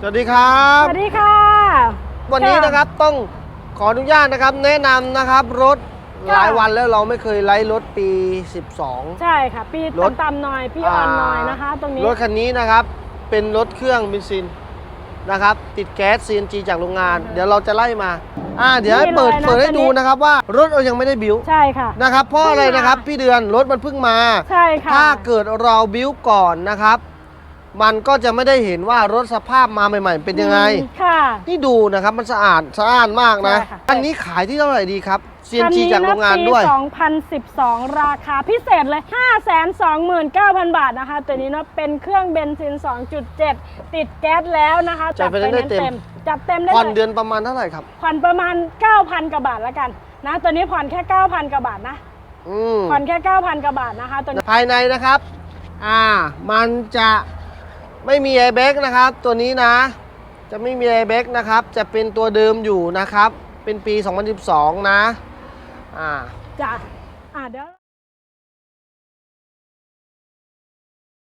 สวัสดีครับสวัสดีค่ะ วันนี้นะครับต้องขออนุญาตนะครับ แนะนำนะครับรถค่ะ หลายวันแล้วเราไม่เคยไลฟ์รถปี 12 ใช่ค่ะ ปีรถ ต่ำๆหน่อยพี่อ่อนหน่อยนะคะ ตรงนี้รถคันนี้นะครับเป็นรถเครื่องเบนซินนะครับ ติดแก๊ส CNG จากโรงงาน เดี๋ยวเราจะไล่มา อ่า เดี๋ยวให้เปิดนี่เลยนะเปิดให้ตัวนี้ดูนะครับว่ารถเรายังไม่ได้บิวใช่ค่ะ นะครับเพราะอะไรเพิ่งมานะครับ พี่เดือนรถมันเพิ่งมา ใช่ค่ะ ถ้าเกิดเราบิวก่อนนะครับ มันก็จะไม่ได้เห็นว่ารถสภาพมาใหม่ ๆ เป็นยังไงอืมค่ะ นี่ดูนะครับมันสะอาดสะอาดมากนะ ใช่ค่ะ อันนี้ขายที่เท่าไหร่ดีครับ คัน CNG นี้จากโรงงานด้วย ปี2012 ราคาพิเศษเลย 529,000 บาทนะคะ ตัวนี้เนาะเป็นเครื่องเบนซิน 2.7 ติดแก๊สแล้วนะคะจัดไปได้เต็ม จัดเต็มได้ผ่อนเลยเดือนประมาณเท่าไหร่ครับ ผ่อนประมาณ 9,000กว่าบาทแล้วกันนะ ตัวนี้ผ่อนแค่ 9,000กว่าบาทนะ อืมผ่อนแค่ 9,000กว่าบาทนะคะ ตัวนี้ ภายในนะครับ อ่า มันจะ ไม่มีแอร์แบ็กนะครับ ตัวนี้นะ จะไม่มีแอร์แบ็กนะครับ จะเป็นตัวเดิมอยู่นะครับ เป็นปี 2012 นะ อ่า จ้ะ อ่าเดี๋ยว